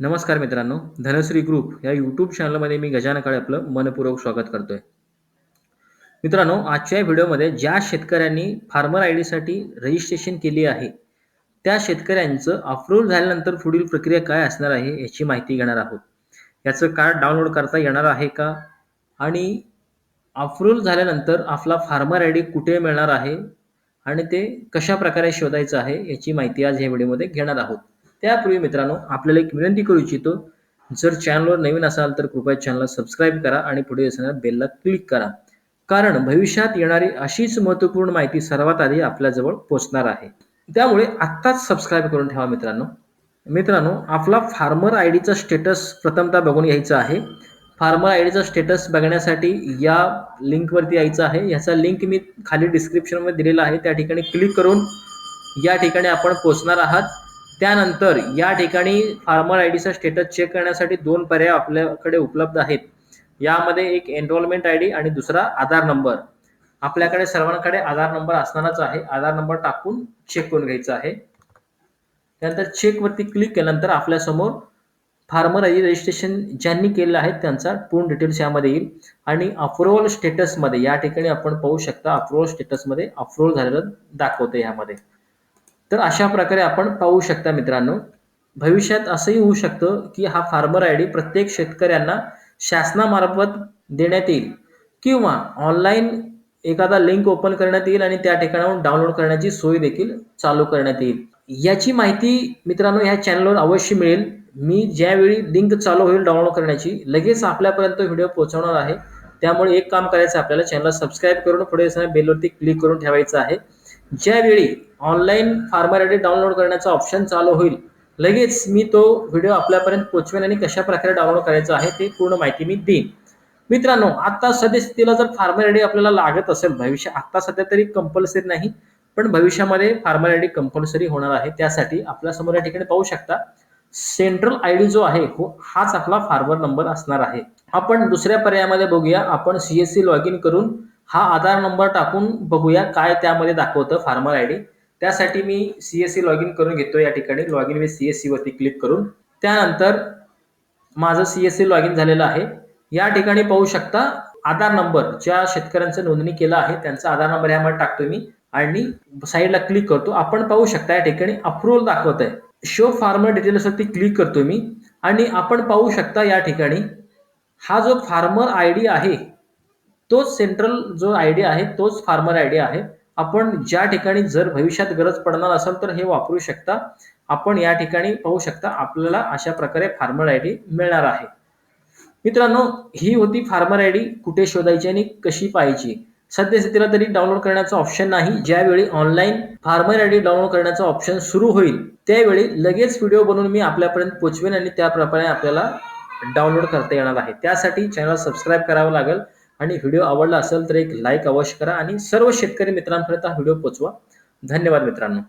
नमस्कार मित्रांनो धनश्री ग्रुप या यूट्यूब चॅनलमध्ये मी गजानन काळे आपलं मनपूर्वक स्वागत करतोय. मित्रांनो आजच्या व्हिडिओमध्ये ज्या शेतकऱ्यांनी फार्मर आय डीसाठी रजिस्ट्रेशन केली आहे त्या शेतकऱ्यांचं अप्रूव्ह झाल्यानंतर पुढील प्रक्रिया काय असणार आहे याची माहिती घेणार आहोत. याचं कार्ड डाउनलोड करता येणार आहे का? आणि अप्रूव्ह झाल्यानंतर आपला फार्मर आय डी कुठे मिळणार आहे? आणि ते कशा प्रकारे शोधायचं आहे याची माहिती आज या व्हिडिओमध्ये घेणार आहोत. त्यापूर्वी मित्रांनो आपल्याला एक विनंती करू इच्छितो जर चॅनलवर नवीन असाल तर कृपया चॅनलला सबस्क्राईब करा आणि पुढे असणाऱ्या बेलला क्लिक करा. कारण भविष्यात येणारी अशीच महत्त्वपूर्ण माहिती सर्वात आधी आपल्याजवळ पोहोचणार आहे. त्यामुळे आत्ताच सबस्क्राईब करून ठेवा मित्रांनो. मित्रांनो आपला फार्मर आय डीचा स्टेटस प्रथमतः बघून घ्यायचा आहे. फार्मर आय डीचा स्टेटस बघण्यासाठी या लिंकवरती यायचं आहे. ह्याचा लिंक मी खाली डिस्क्रिप्शनमध्ये दिलेला आहे. त्या ठिकाणी क्लिक करून या ठिकाणी आपण पोचणार आहात. त्यानंतर या ठिकाणी फार्मर आय डीचा स्टेटस चेक करण्यासाठी दोन पर्याय आपल्याकडे उपलब्ध आहेत. यामध्ये एक एनरोलमेंट आय डी आणि दुसरा आधार नंबर. आपल्याकडे सर्वांकडे आधार नंबर असणारच आहे. आधार नंबर टाकून चेक करून घ्यायचा आहे. त्यानंतर चेकवरती क्लिक केल्यानंतर आपल्यासमोर फार्मर आय डी रजिस्ट्रेशन ज्यांनी केलेलं आहे त्यांचा पूर्ण डिटेल्स यामध्ये येईल. आणि अप्रुव्हल स्टेटसमध्ये या ठिकाणी आपण पाहू शकता अप्रुव्हल स्टेटसमध्ये अप्रुव्हल झालेलं दाखवते यामध्ये. तर अशा प्रकारे आपण पाहू शकता मित्रांनो. भविष्यात असंही होऊ शकतं की हा फार्मर आय डी प्रत्येक शेतकऱ्यांना शासनामार्फत देण्यात येईल किंवा ऑनलाईन एखादा लिंक ओपन करण्यात येईल आणि त्या ठिकाणाहून डाउनलोड करण्याची सोय देखील चालू करण्यात येईल. याची माहिती मित्रांनो ह्या चॅनलवर अवश्य मिळेल. मी ज्यावेळी लिंक चालू होईल डाउनलोड करण्याची लगेच आपल्यापर्यंत व्हिडिओ पोहोचवणार आहे. त्यामुळे एक काम करायचं आपल्याला चॅनलला सबस्क्राईब करून पुढे बेलवरती क्लिक करून ठेवायचं आहे. ज्यावेळी ऑनलाईन फार्मर आयडी डाउनलोड करण्याचा ऑप्शन चालू होईल लगेच मी तो व्हिडिओ आपल्यापर्यंत पोचवेन आणि कशा प्रकारे डाउनलोड करायचा आहे ते पूर्ण माहिती मी देईन. मित्रांनो आता सद्यस्थितीला जर फार्मर आयडी आपल्याला लागत असेल भविष्य आता सध्या तरी कंपल्सरी नाही पण भविष्यामध्ये फार्मर आय कंपल्सरी होणार आहे त्यासाठी आपल्यासमोर या ठिकाणी पाहू शकता सेंट्रल आय डी जो आहे हो हाच आपला फार्मर नंबर असणार आहे. आपण दुसऱ्या पर्यायामध्ये बघूया आपण सीएससी लॉग इन करून हा आधार नंबर टाकून बघूया काय त्यामध्ये दाखवतं फार्मर आय डी. त्यासाठी मी C S C log in करून घेतो या ठिकाणी. Log in with C S सीवरती click करून. त्यानंतर माझं C S C log in झालेलं आहे. या ठिकाणी पाहू शकता आधार नंबर ज्या शेतकऱ्यांचं नोंदणी केलं आहे त्यांचा आधार नंबर यामध्ये टाकतो मी. आणि साईडला क्लिक करतो. आपण पाहू शकता या ठिकाणी अप्रुव्हल दाखवत आहे शो फार्मर डिटेल्स वरती क्लिक करतो मी. आणि आपण पाहू शकता या ठिकाणी हा जो फार्मर आय डी आहे तोच सेंट्रल जो आयडिया आहे तोच फार्मर आयडिया आहे. आपण ज्या ठिकाणी जर भविष्यात गरज पडणार असेल तर हे वापरू शकता. आपण या ठिकाणी पाहू शकता आपल्याला अशा प्रकारे फार्मर आय डी मिळणार आहे. मित्रांनो ही होती फार्मर आय डी कुठे शोधायची आणि कशी पाहायची? सद्यस्थितीला तरी डाउनलोड करण्याचा ऑप्शन नाही. ज्यावेळी online farmer I D download करण्याचा ऑप्शन सुरू होईल त्यावेळी लगेच व्हिडिओ बनवून मी आपल्यापर्यंत पोचवेन आणि त्याप्रमाणे आपल्याला डाउनलोड करता येणार आहे. त्यासाठी चॅनल सबस्क्राईब करावं लागेल. आणि व्हिडिओ आवडला असेल तर एक लाईक अवश्य करा आणि सर्व शेतकरी मित्रांपर्यंत हा व्हिडिओ पोचवा धन्यवाद मित्रांनो.